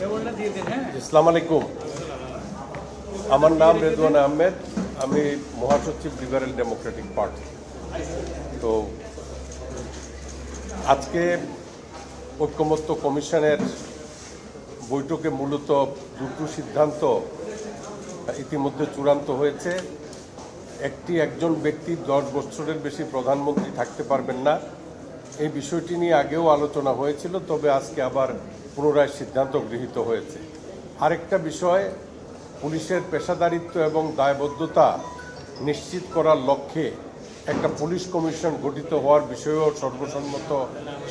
ইসলাম আলাইকুম। আমার নাম রেদওয়ান আহমেদ। আমি মহাসচিব লিবারেল ডেমোক্রেটিক পার্টি। তো আজকে ঐক্যমত্য কমিশনের বৈঠকে মূলত দুটো সিদ্ধান্ত ইতিমধ্যে চূড়ান্ত হয়েছে। একটি একজন ব্যক্তি দশ বছরের বেশি প্রধানমন্ত্রী থাকতে পারবেন না। এই বিষয়টি নিয়ে আগেও আলোচনা হয়েছিল, তবে আজকে আবার পুনরায় সিদ্ধান্ত গৃহীত হয়েছে। আরেকটা বিষয়, পুলিশের পেশাদারিত্ব এবং দায়বদ্ধতা নিশ্চিত করার লক্ষ্যে একটা পুলিশ কমিশন গঠিত হওয়ার বিষয়েও সর্বসম্মত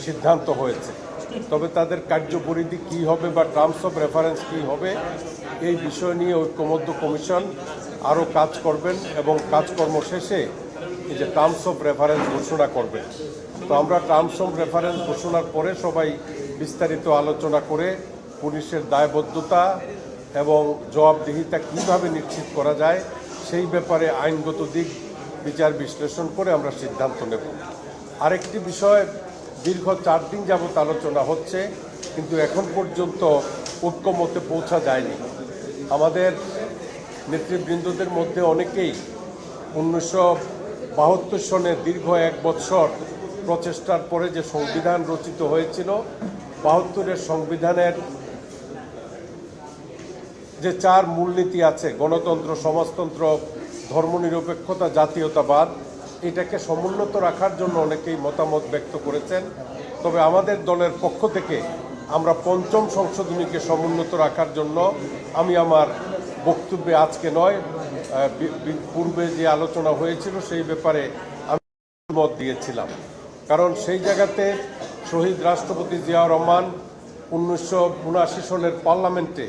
সিদ্ধান্ত হয়েছে। তবে তাদের কার্যপরিধি কী হবে বা টার্মস অফ রেফারেন্স কী হবে, এই বিষয় নিয়ে ঐক্যমত্য কমিশন আরও কাজ করবেন এবং কাজকর্ম শেষে এই যে টার্মস অফ রেফারেন্স ঘোষণা করবেন। তো আমরা টার্মস অফ রেফারেন্স ঘোষণার পরে সবাই বিস্তারিত আলোচনা করে পুলিশের দায়বদ্ধতা এবং জবাবদিহিতা কীভাবে নিশ্চিত করা যায়, সেই ব্যাপারে আইনগত দিক বিচার বিশ্লেষণ করে আমরা সিদ্ধান্ত নেব। আরেকটি বিষয়, দীর্ঘ চার দিন যাবৎ আলোচনা হচ্ছে, কিন্তু এখন পর্যন্ত ঐক্যমতে পৌঁছা যায়নি। আমাদের নেতৃবৃন্দদের মধ্যে অনেকেই উনিশশো বাহাত্তর সনে দীর্ঘ এক বৎসর প্রচেষ্টার পরে যে সংবিধান রচিত হয়েছিল বাহাত্তরের সংবিধানের যে চার মূলনীতি আছে, গণতন্ত্র, সমাজতন্ত্র, ধর্মনিরপেক্ষতা, জাতীয়তাবাদ, এটাকে সমুন্নত রাখার জন্য অনেকেই মতামত ব্যক্ত করেছেন। তবে আমাদের দলের পক্ষ থেকে আমরা পঞ্চম সংশোধনীকে সমুন্নত রাখার জন্য আমি আমার বক্তব্যে আজকে নয় পূর্বে যে আলোচনা হয়েছিল সেই ব্যাপারে আমি মত দিয়েছিলাম। কারণ সেই জায়গাতে শহীদ রাষ্ট্রপতি জিয়া রহমান উনিশশো উনআশি সনের পার্লামেন্টে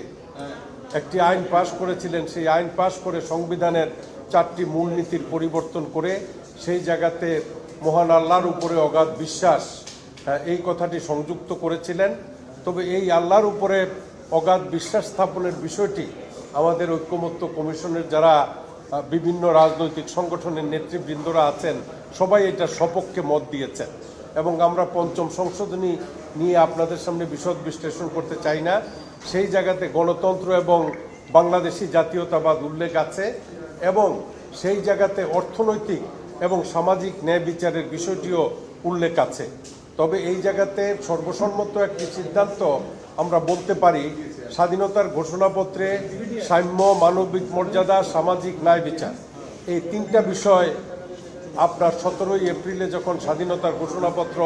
একটি আইন পাশ করেছিলেন। সেই আইন পাশ করে সংবিধানের চারটি মূলনীতির পরিবর্তন করে সেই জায়গাতে মহান আল্লাহর উপরে অগাধ বিশ্বাস হ্যাঁ, এই কথাটি সংযুক্ত করেছিলেন। তবে এই আল্লাহর উপরে অগাধ বিশ্বাস স্থাপনের বিষয়টি আমাদের ঐক্যমত্য কমিশনের যারা বিভিন্ন রাজনৈতিক সংগঠনের নেতৃবৃন্দরা আছেন সবাই এটা সপক্ষে মত দিয়েছেন। এবং আমরা পঞ্চম সংশোধনী নিয়ে আপনাদের সামনে বিশদ বিশ্লেষণ করতে চাই না। সেই জায়গাতে গণতন্ত্র এবং বাংলাদেশি জাতীয়তাবাদ উল্লেখ আছে এবং সেই জায়গাতে অর্থনৈতিক এবং সামাজিক ন্যায় বিচারের বিষয়টিও উল্লেখ আছে। তবে এই জায়গাতে সর্বসম্মত একটি সিদ্ধান্ত আমরা বলতে পারি, স্বাধীনতার ঘোষণাপত্রে সাম্য, মানবিক মর্যাদা, সামাজিক ন্যায় বিচার। এই তিনটা বিষয় আপনার সতেরোই এপ্রিলে যখন স্বাধীনতার ঘোষণাপত্র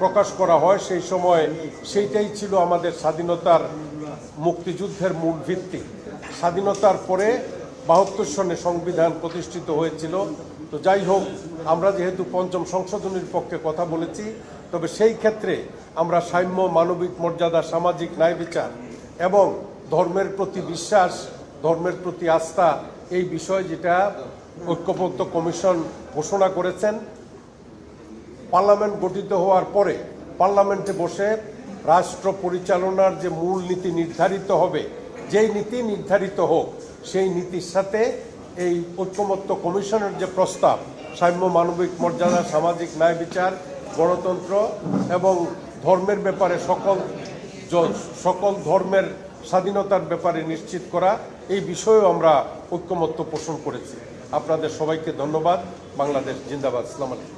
প্রকাশ করা হয়, সেই সময় সেইটাই ছিল আমাদের স্বাধীনতার মুক্তিযুদ্ধের মূল ভিত্তি। স্বাধীনতার পরে বাহাত্তর সনে সংবিধান প্রতিষ্ঠিত হয়েছিল। তো যাই হোক, আমরা যেহেতু পঞ্চম সংশোধনীর পক্ষে কথা বলেছি, তবে সেই ক্ষেত্রে আমরা সাম্য, মানবিক মর্যাদা, সামাজিক ন্যায় বিচার এবং ধর্মের প্রতি বিশ্বাস, ধর্মের প্রতি আস্থা, এই বিষয় যেটা ঐক্যবদ্ধ কমিশন ঘোষণা করেছেন। পার্লামেন্ট গঠিত হওয়ার পরে পার্লামেন্টে বসে রাষ্ট্র পরিচালনার যে মূল নীতি নির্ধারিত হবে, যেই নীতি নির্ধারিত হোক, সেই নীতির সাথে এই ঐক্যমত্য কমিশনের যে প্রস্তাব, সাম্য মানবিক মর্যাদা, সামাজিক ন্যায় বিচার, গণতন্ত্র এবং ধর্মের ব্যাপারে সকল সকল ধর্মের স্বাধীনতার ব্যাপারে নিশ্চিত করা, এই বিষয়েও আমরা ঐক্যমত্য পোষণ করেছি। আপনাদের সবাইকে ধন্যবাদ। বাংলাদেশ জিন্দাবাদ। ইসলাম আলাইকুম।